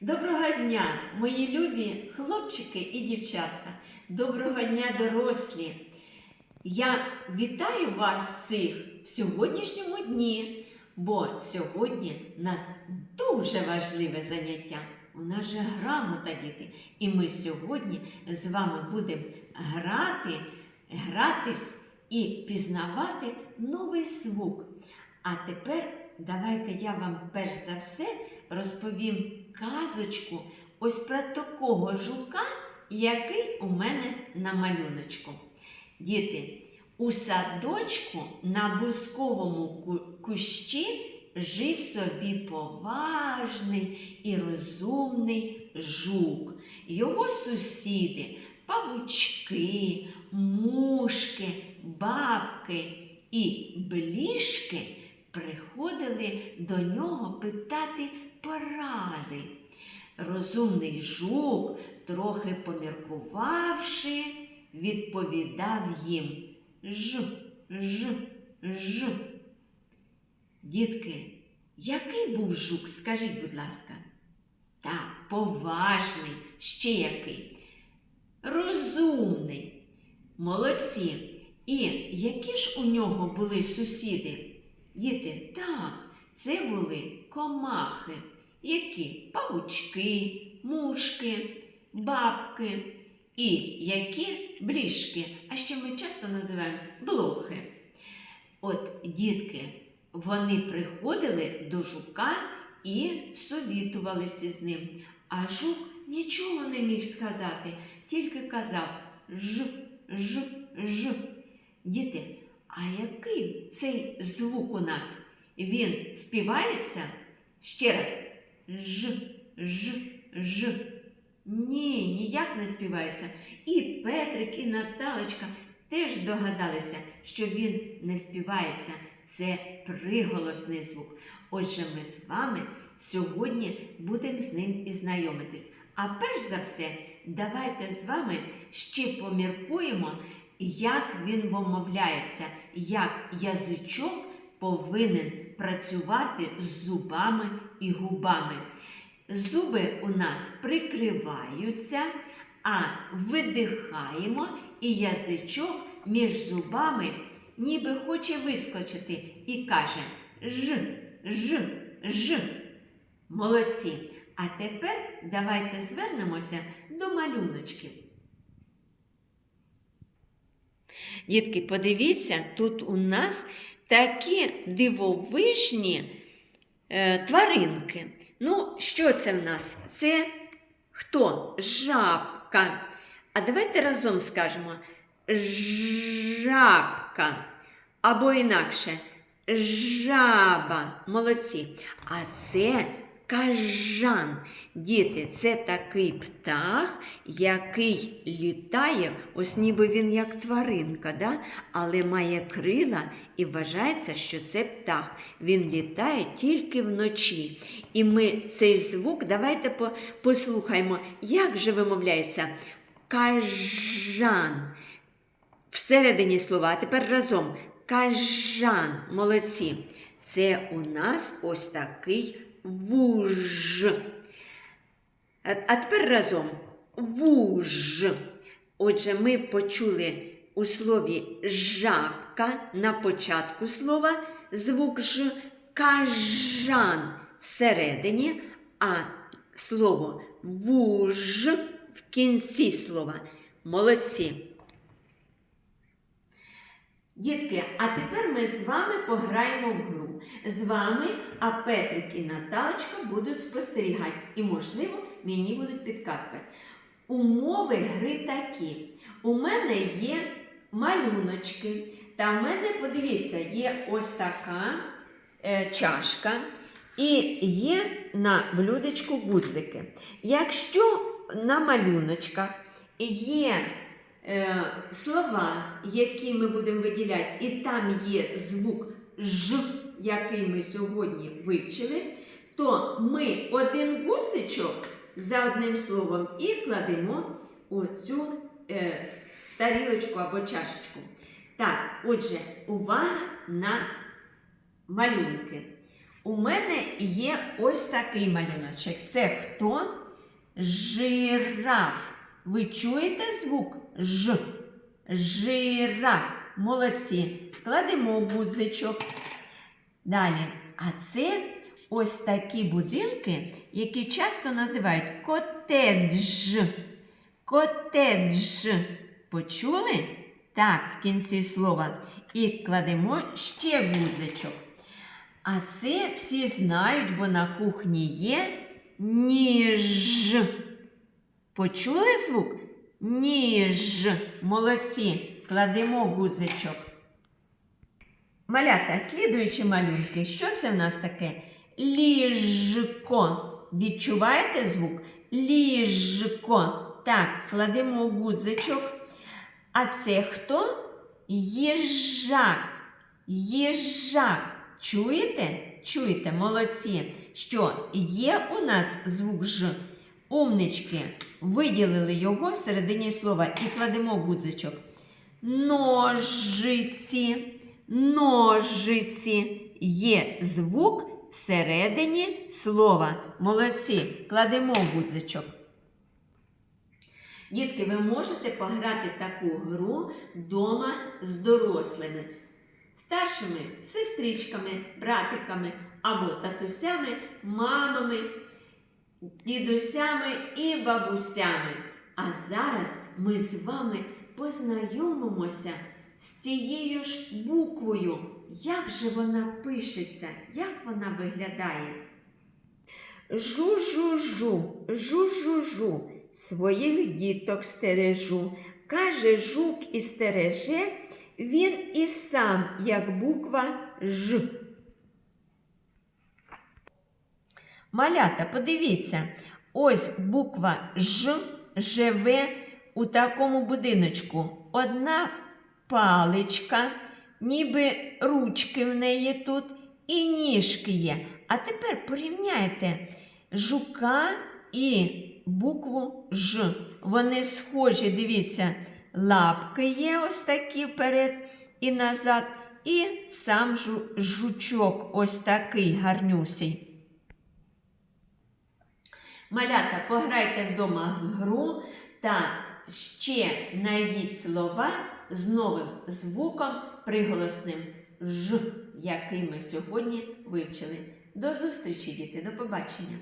Доброго дня, мої любі хлопчики і дівчатка. Доброго дня, дорослі. Я вітаю вас всіх в сьогоднішньому дні, бо сьогодні в нас дуже важливе заняття. У нас же грамота, діти. І ми сьогодні з вами будемо грати, гратись і пізнавати новий звук. А тепер давайте я вам перш за все розповім казочку ось про такого жука, який у мене на малюночку. Діти, у садочку на бусковому ку- кущі жив собі поважний і розумний жук. Його сусіди, павучки, мушки, бабки і блішки приходили до нього питати поради. Розумний жук, трохи поміркувавши, відповідав їм ж, ж, ж. Дітки, який був жук, скажіть, будь ласка? Так, поважний, ще який. Розумний. Молодці. І які ж у нього були сусіди? Діти, так, це були комахи, які павучки, мушки, бабки і які блішки, а ще ми часто називаємо блохи. От, дітки, вони приходили до жука і совітувалися з ним. А жук нічого не міг сказати, тільки казав ж, ж, ж. Діти, а який цей звук у нас? Він співається? Ще раз. Ж, ж, ж. Ні, ніяк не співається. І Петрик, і Наталочка теж догадалися, що він не співається. Це приголосний звук. Отже, ми з вами сьогодні будемо з ним і знайомитись. А перш за все, давайте з вами ще поміркуємо, як він вимовляється, як язичок повинен працювати з зубами і губами. Зуби у нас прикриваються, а видихаємо, і язичок між зубами ніби хоче вискочити і каже ж, ж, ж. Молодці. А тепер давайте звернемося до малюночків. Дітки, подивіться, тут у нас такі дивовижні е, тваринки. Ну, що це в нас? Це хто? Жабка. А давайте разом скажемо жабка. Або інакше жаба. Молодці. А це кажан. Діти, це такий птах, який літає, ось ніби він як тваринка, да? але має крила і вважається, що це птах. Він літає тільки вночі. І ми цей звук давайте послухаємо, як же вимовляється кажан. Всередині слова, а тепер разом. Кажан, молодці. Це у нас ось такий вуж. А а тепер разом. Вуж. Отже, ми почули у слові жабка на початку слова звук ж кажан всередині, а слово вуж в кінці слова. Молодці. Дітки, а тепер ми з вами пограємо в гру. З вами, а Петрик і Наталочка будуть спостерігати і, можливо, мені будуть підказувати. Умови гри такі. У мене є малюночки. Та в мене, подивіться, є ось така е, чашка і є на блюдечку гудзики. Якщо на малюночках є слова, які ми будемо виділяти, і там є звук Ж, який ми сьогодні вивчили, то ми один гудзичок за одним словом і кладемо у цю е, тарілочку або чашечку. Так, отже, увага на малюнки. У мене є ось такий малюночок. Це хто? Жираф. Ви чуєте звук Ж? Жираф. Молодці. Кладемо в гудзичок. Далі. А це ось такі будинки, які часто називають котедж. Котедж. Почули? Так, в кінці слова. І кладемо ще гудзичок. А це всі знають, бо на кухні є ніж. Почули звук? Ніж. Молодці. Кладемо гудзичок. Малята, слідуючі малюнки. Що це в нас таке? Ліжко. Відчуваєте звук? Ліжко. Так, кладемо гудзичок. А це хто? Їжак. Їжак. Чуєте? Чуєте, молодці, що є у нас звук Ж. Умнички. Виділили його всередині слова і кладемо гудзичок. Ножиці. Ножиці. Є звук всередині слова. Молодці. Кладемо гудзичок. Дітки, ви можете пограти таку гру вдома з дорослими, старшими сестричками, братиками або татусями, мамами, дідусями і бабусями. А зараз ми з вами познайомимося з тією ж буквою. Як же вона пишеться, як вона виглядає? Жу-жу-жу, жу-жу-жу, своїх діток стережу. Каже жук і стереже, він і сам, як буква Ж. Малята, подивіться, ось буква Ж живе у такому будиночку. Одна паличка, ніби ручки в неї тут і ніжки є. А тепер порівняйте жука і букву Ж. Вони схожі, дивіться, лапки є ось такі вперед і назад. І сам жучок ось такий гарнюсий. Малята, пограйте вдома в гру та ще знайдіть слова з новим звуком приголосним Ж, який ми сьогодні вивчили. До зустрічі, діти, до побачення!